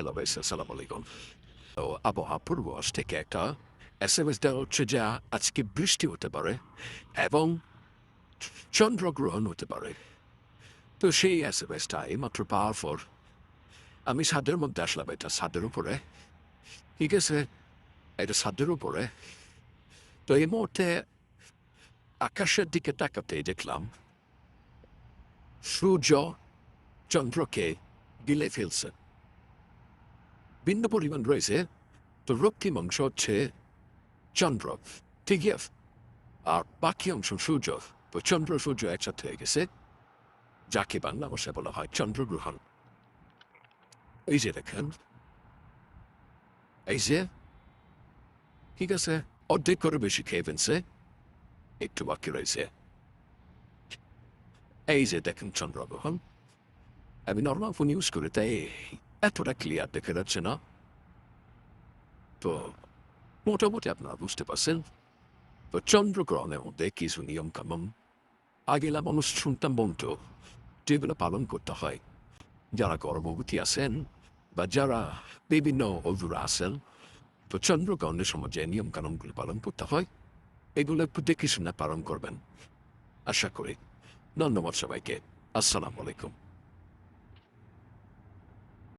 Hello ভাই আসসালামু আলাইকুম তো আবহাওয়া পূর্বাভাস থেকে একটা এস এম এস দেওয়া হচ্ছে যা আজকে বৃষ্টি হতে পারে এবং চন্দ্রগ্রহণ হতে পারে তো সেই এস এম এসটাই মাত্র পাওয়ার পর আমি ছাদের মধ্যে আসলাম এটা ছাদের উপরে ঠিক আছে এটা ছাদের উপরে তো এই মুহূর্তে আকাশের দিকে তাকাতে দেখলাম সূর্য চন্দ্রকে গিলে ফেলছে ভিন্ন পরিমাণ রয়েছে তো রক্তিম অংশ হচ্ছে চন্দ্র আছে আর বাকি অংশ সূর্য তো চন্দ্র সূর্য একসাথে হয়ে গেছে যাকে বাংলা ভাষায় বলা হয় চন্দ্রগ্রহণ এই যে দেখেন এই যে ঠিক আছে অর্ধেক করে বেশি খেয়ে ফেলছে একটু বাকি রয়েছে এই যে দেখেন চন্দ্রগ্রহণ আমি নর্মাল ফোন ইউজ করি তাই এতটা ক্লিয়ার দেখে যাচ্ছে না? তো মোটামুটি আপনারা বুঝতে পারছেন। তো চন্দ্রগ্রহণের মধ্যে কিছু নিয়ম কানুন। আগেলা মানুষ শুনতাম বলতো যেগুলো পালন করতে হয়। যারা গর্ভবতী আছেন বা যারা বিভিন্ন অধুরা আছেন, তো চন্দ্রগ্রহণের সময় যে নিয়ম কানুনগুলো পালন করতে হয়, এগুলো একটু দেখে শুনে পালন করবেন। আশা করি। ধন্যবাদ সবাইকে। আসসালামু আলাইকুম।